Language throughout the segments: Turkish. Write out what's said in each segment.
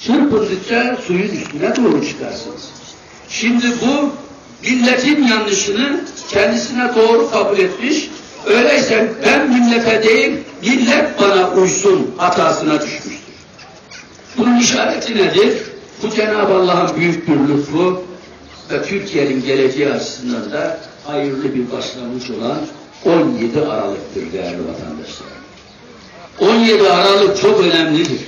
Çırpındıkça suyun üstüne doğru çıkarsınız. Şimdi bu milletin yanlışını kendisine doğru kabul etmiş. Öyleyse ben millete değil, millet bana uysun hatasına düşmüştür. Bunun işareti nedir? Bu Cenab-ı Allah'ın büyük bir lütfu ve Türkiye'nin geleceği açısından da hayırlı bir başlangıç olan 17 Aralık'tır değerli vatandaşlar. 17 Aralık çok önemlidir.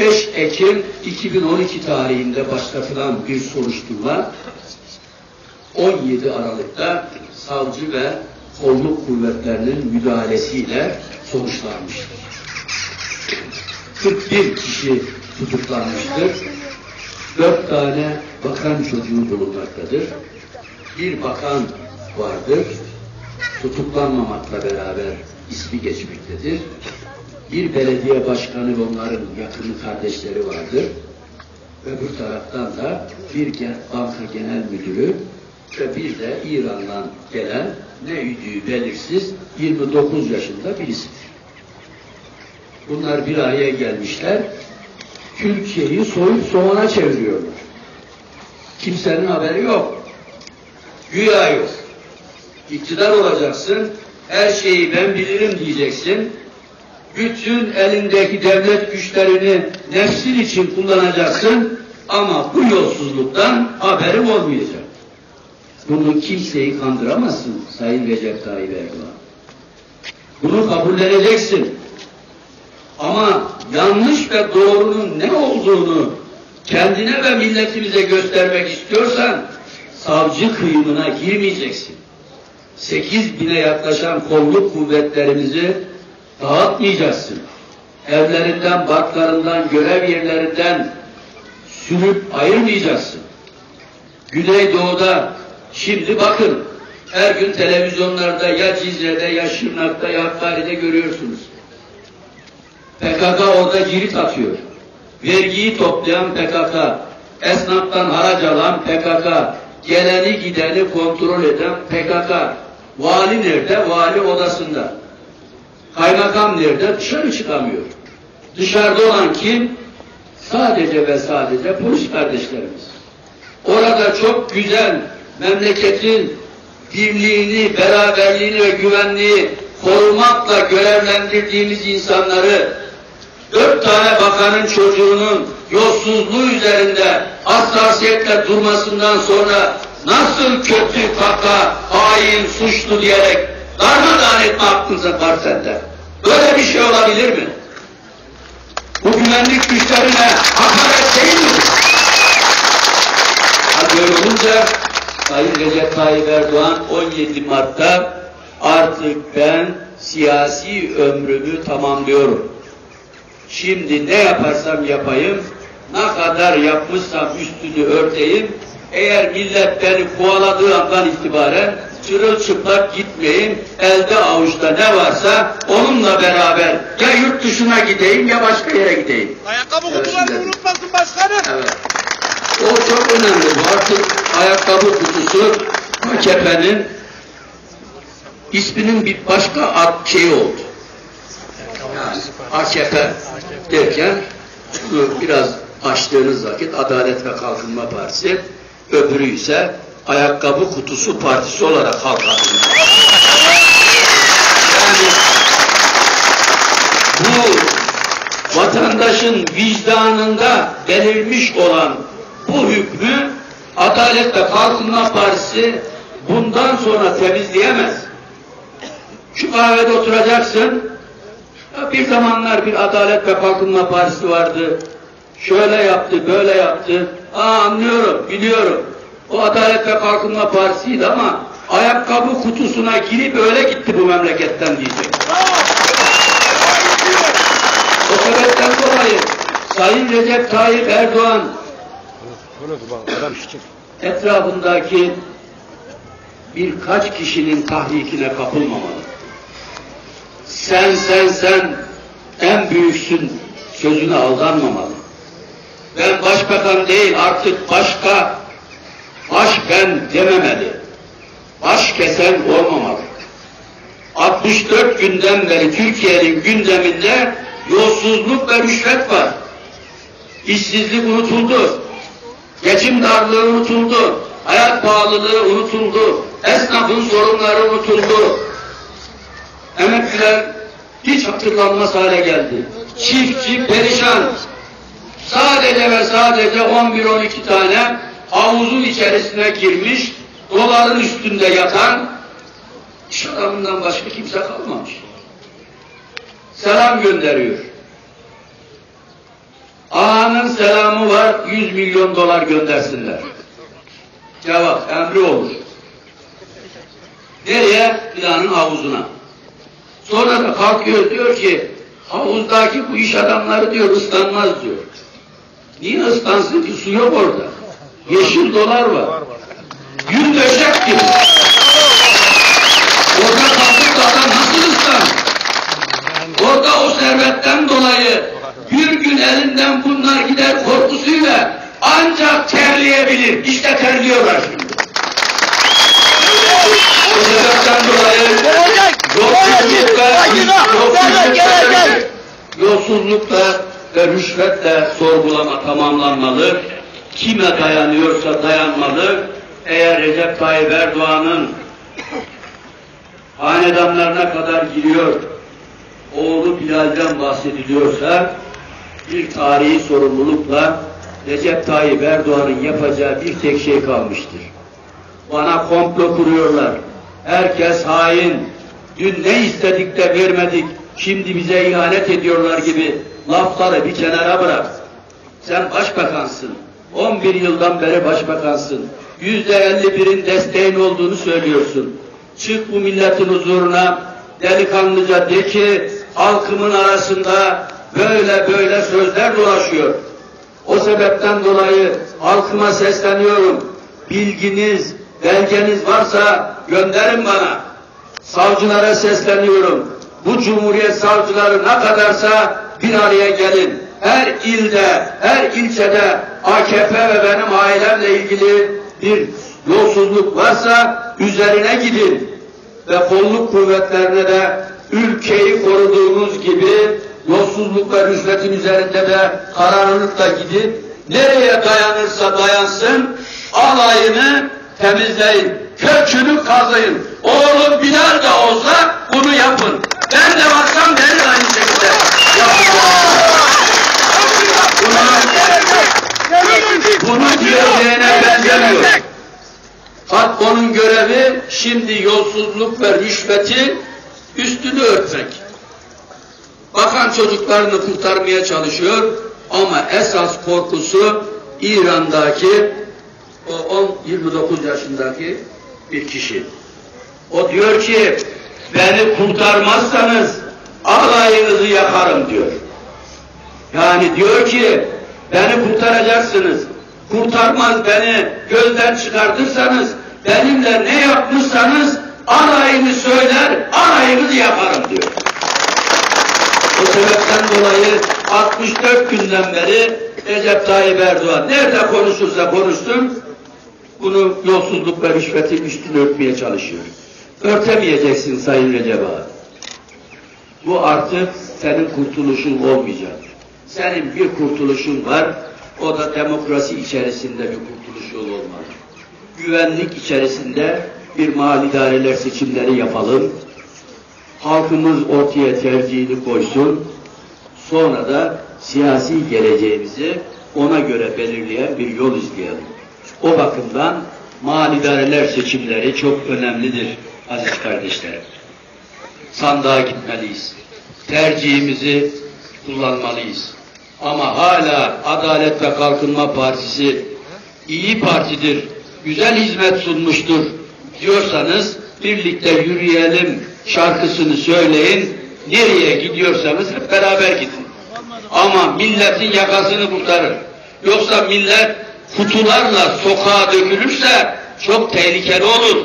5 Ekim 2012 tarihinde başlatılan bir soruşturma 17 Aralık'ta savcı ve kolluk kuvvetlerinin müdahalesiyle sonuçlanmıştır. 41 kişi tutuklanmıştır. 4 tane bakan çocuğu bulunmaktadır. Bir bakan vardır. Tutuklanmamakla beraber ismi geçmektedir. Bir belediye başkanı ve onların yakın kardeşleri vardır. Öbür taraftan da bir banka genel müdürü ve bir de İran'dan gelen ne üdüğü belirsiz 29 yaşında birisidir. Bunlar bir araya gelmişler. Türkiye'yi soyup soğana çeviriyorlar. Kimsenin haberi yok. Güya yok. İktidar olacaksın, her şeyi ben bilirim diyeceksin. Bütün elindeki devlet güçlerini nefsin için kullanacaksın ama bu yolsuzluktan haberim olmayacak. Bunu kimseyi kandıramazsın Sayın Recep Tayyip Erdoğan. Bunu kabulleneceksin. Ama yanlış ve doğrunun ne olduğunu kendine ve milletimize göstermek istiyorsan savcı kıyımına girmeyeceksin. Sekiz bine yaklaşan kolluk kuvvetlerimizi dağıtmayacaksın. Evlerinden, barklarından, görev yerlerinden sürüp ayırmayacaksın. Güneydoğu'da şimdi bakın her gün televizyonlarda ya Cizre'de ya Şırnak'ta ya Hakkari'de görüyorsunuz. PKK orada cirit atıyor. Vergiyi toplayan PKK, esnaftan haraç alan PKK, geleni gideni kontrol eden PKK. Vali nerede? Vali odasında. Kaymakam nerede? Dışarı çıkamıyor. Dışarıda olan kim? Sadece ve sadece polis kardeşlerimiz. Orada çok güzel memleketin birliğini, beraberliğini ve güvenliği korumakla görevlendirdiğimiz insanları dört tane bakanın çocuğunun yolsuzluğu üzerinde hassasiyetle durmasından sonra nasıl kötü, kaka, hain, suçlu diyerek darmadağın etme aklınıza var sende. Böyle bir şey olabilir mi? Bu güvenlik güçlerine hakaret değil mi? Ha böyle olunca Sayın Recep Tayyip Erdoğan 17 Mart'ta artık ben siyasi ömrümü tamamlıyorum. Şimdi ne yaparsam yapayım, ne kadar yapmışsam üstünü örteyim, eğer millet beni kovaladığı andan itibaren çırılçıplak gitmeyeyim, elde avuçta ne varsa onunla beraber ya yurt dışına gideyim ya başka yere gideyim. Ayakkabı Evet, kutularını şimdi- unutmasın başkanım. Evet. O çok önemli. Bu artık ayakkabı kutusu AKP'nin isminin bir başka şeyi oldu. Yani AKP derken biraz açtığınız vakit Adalet ve Kalkınma Partisi öbürü ise Ayakkabı Kutusu Partisi olarak halka. Yani bu vatandaşın vicdanında belirmiş olan bu hükmü Adalet ve Kalkınma Partisi bundan sonra temizleyemez. Şu kahvede oturacaksın, bir zamanlar bir Adalet ve Kalkınma Partisi vardı, şöyle yaptı, böyle yaptı, aa anlıyorum, biliyorum. O Adalet ve Kalkınma Partisi'ydi ama ayakkabı kutusuna girip öyle gitti bu memleketten diyecek. O sebepten dolayı Sayın Recep Tayyip Erdoğan etrafındaki birkaç kişinin tahrikine kapılmamalı. Sen sen sen en büyüksün sözüne aldanmamalı. Ben başbakan değil artık başka baş ben dememeli. Baş kesen olmamalı. 64 günden beri Türkiye'nin gündeminde Yolsuzluk ve rüşvet var. İşsizlik unutuldu. Geçim darlığı unutuldu. Hayat pahalılığı unutuldu. Esnafın sorunları unutuldu. Emekliler hiç hatırlanmaz hale geldi. Çiftçi perişan. Sadece ve sadece 11-12 tane havuzun içerisine girmiş, doların üstünde yatan iş adamından başka kimse kalmamış. Selam gönderiyor. Ağanın selamı var, 100 milyon dolar göndersinler. Cevap, emri olur. Nereye? Filanın havuzuna. Sonra da kalkıyor diyor ki, havuzdaki bu iş adamları diyor ıslanmaz diyor. Niye ıslansın ki? Su yok orada. Yeşil dolar var. Yün döşek gibi. Orada kalkıp da adam nasıl ıslan? Orada o servetten dolayı bir gün elinden bunlar gider korkusuyla ancak terleyebilir. İşte terliyorlar şimdi. O sebepten dolayı yolsuzluk ve yolsuzlukla ve rüşvetle sorgulama tamamlanmalı. Kime dayanıyorsa dayanmalı. Eğer Recep Tayyip Erdoğan'ın hanedanlarına kadar giriyor, oğlu Bilal'den bahsediliyorsa bir tarihi sorumlulukla Recep Tayyip Erdoğan'ın yapacağı bir tek şey kalmıştır. Bana komplo kuruyorlar. Herkes hain. Dün ne istedik de vermedik. Şimdi bize ihanet ediyorlar gibi lafları bir kenara bırak. Sen başbakansın. 11 yıldan beri başbakansın. Yüzde 51'in desteğin olduğunu söylüyorsun. Çık bu milletin huzuruna delikanlıca de ki halkımın arasında böyle böyle sözler dolaşıyor. O sebepten dolayı halkıma sesleniyorum. Bilginiz, belgeniz varsa gönderin bana. Savcılara sesleniyorum. Bu Cumhuriyet savcıları ne kadarsa bir araya gelin. Her ilde, her ilçede AKP ve benim ailemle ilgili bir yolsuzluk varsa üzerine gidin. Ve kolluk kuvvetlerine de ülkeyi koruduğumuz gibi yolsuzluk ve rüşvetin üzerinde de kararlılıkla gidin. Nereye dayanırsa dayansın alayını temizleyin. Kökünü kazıyın. Oğlum Bilal da olsa bunu yapın. Ben de varsam beni de aynı şekilde Bunu, bunu diyeceğine benzemiyor. Bak onun görevi şimdi yolsuzluk ve rüşveti üstünü örtmek. Bakan çocuklarını kurtarmaya çalışıyor ama esas korkusu İran'daki o 10-29 yaşındaki bir kişi. O diyor ki beni kurtarmazsanız alayınızı yakarım diyor. Yani diyor ki beni kurtaracaksınız. Kurtarmaz beni gözden çıkartırsanız benimle ne yapmışsanız alayını söyler, alayınızı yaparım diyor. O sebepten dolayı 64 günden beri Recep Tayyip Erdoğan nerede konuşursa konuşsun bunu yolsuzluk ve rüşvetin üstünü örtmeye çalışıyor. Örtemeyeceksin Sayın Recep Ağa. Bu artık senin kurtuluşun olmayacak. Senin bir kurtuluşun var, o da demokrasi içerisinde bir kurtuluş yolu olmalı. Güvenlik içerisinde bir mali idareler seçimleri yapalım. Halkımız ortaya tercihini koysun. Sonra da siyasi geleceğimizi ona göre belirleyen bir yol izleyelim. O bakımdan mali idareler seçimleri çok önemlidir aziz kardeşlerim. Sandığa gitmeliyiz. Tercihimizi kullanmalıyız. Ama hala Adalet ve Kalkınma Partisi iyi partidir, güzel hizmet sunmuştur diyorsanız birlikte yürüyelim şarkısını söyleyin. Nereye gidiyorsanız hep beraber gidin. Ama milletin yakasını kurtarır. Yoksa millet kutularla sokağa dökülürse çok tehlikeli olur.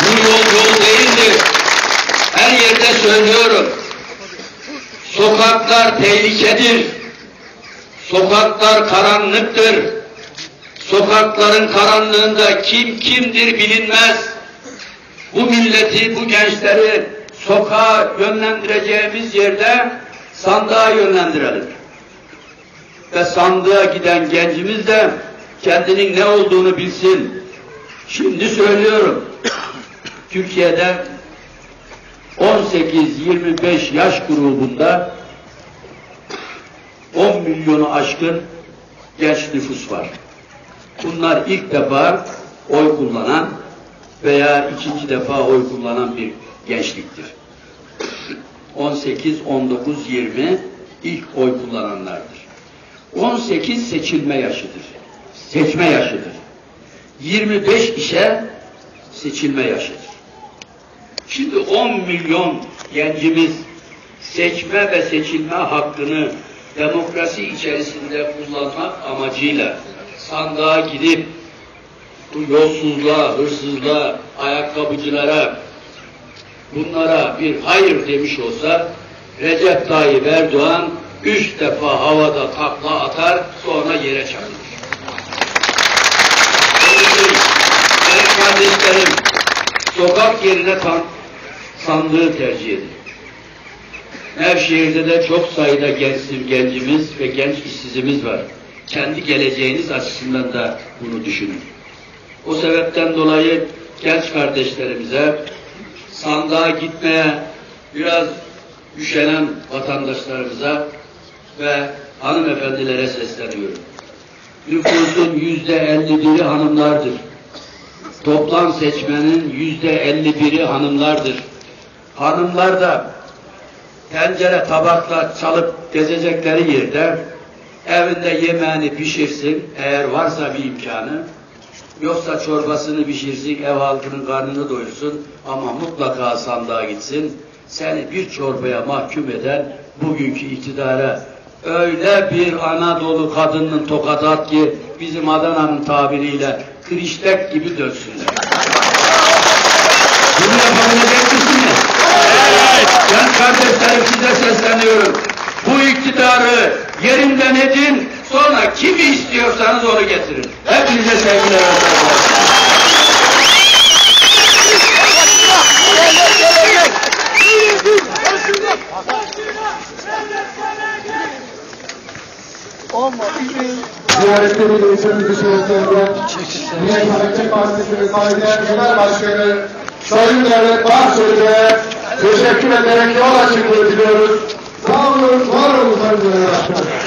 Bu yol yol değildir. Her yerde söylüyorum. Sokaklar tehlikedir. Sokaklar karanlıktır. Sokakların karanlığında kim kimdir bilinmez. Bu milleti, bu gençleri sokağa yönlendireceğimiz yerde sandığa yönlendirelim. Ve sandığa giden gencimiz de kendinin ne olduğunu bilsin. Şimdi söylüyorum. Türkiye'de 18-25 yaş grubunda 10 milyonu aşkın genç nüfus var. Bunlar ilk defa oy kullanan veya ikinci defa oy kullanan bir gençliktir. 18, 19, 20 ilk oy kullananlardır. 18 seçilme yaşıdır. Seçme yaşıdır. 25 ise seçilme yaşıdır. Şimdi 10 milyon gencimiz seçme ve seçilme hakkını demokrasi içerisinde kullanmak amacıyla sandığa gidip bu yolsuzluğa, hırsızlığa, ayakkabıcılara bunlara bir hayır demiş olsa Recep Tayyip Erdoğan üç defa havada takla atar sonra yere çakılır. Değerli kardeşlerim sokak yerine tan sandığı tercih edin. Nevşehir'de de çok sayıda genç, gencimiz ve genç işsizimiz var. Kendi geleceğiniz açısından da bunu düşünün. O sebepten dolayı genç kardeşlerimize sandığa gitmeye biraz üşenen vatandaşlarımıza ve hanımefendilere sesleniyorum. Nüfusun yüzde elli biri hanımlardır. Toplam seçmenin yüzde elli biri hanımlardır. Hanımlar da tencere tabakla çalıp gezecekleri yerde evinde yemeğini pişirsin eğer varsa bir imkanı yoksa çorbasını pişirsin ev halkının karnını doyursun ama mutlaka sandığa gitsin seni bir çorbaya mahkum eden bugünkü iktidara öyle bir Anadolu kadının tokat at ki bizim Adana'nın tabiriyle kriştek gibi dönsünler. Bunu yapabilecek misiniz? Ben kardeşlerim size sesleniyorum. Bu iktidarı yerinden edin, sonra kimi istiyorsanız onu getirin. Hepinize sevgiler ve saygılar. Ziyaretleri görüşümüzü süresince Milliyet Hareket Partisi'nin saygıdeğer Genel Başkanı Sayın Devlet Bahçeli'ye teşekkür ederek yol açıklığı diliyoruz. Sağ olun, var olun.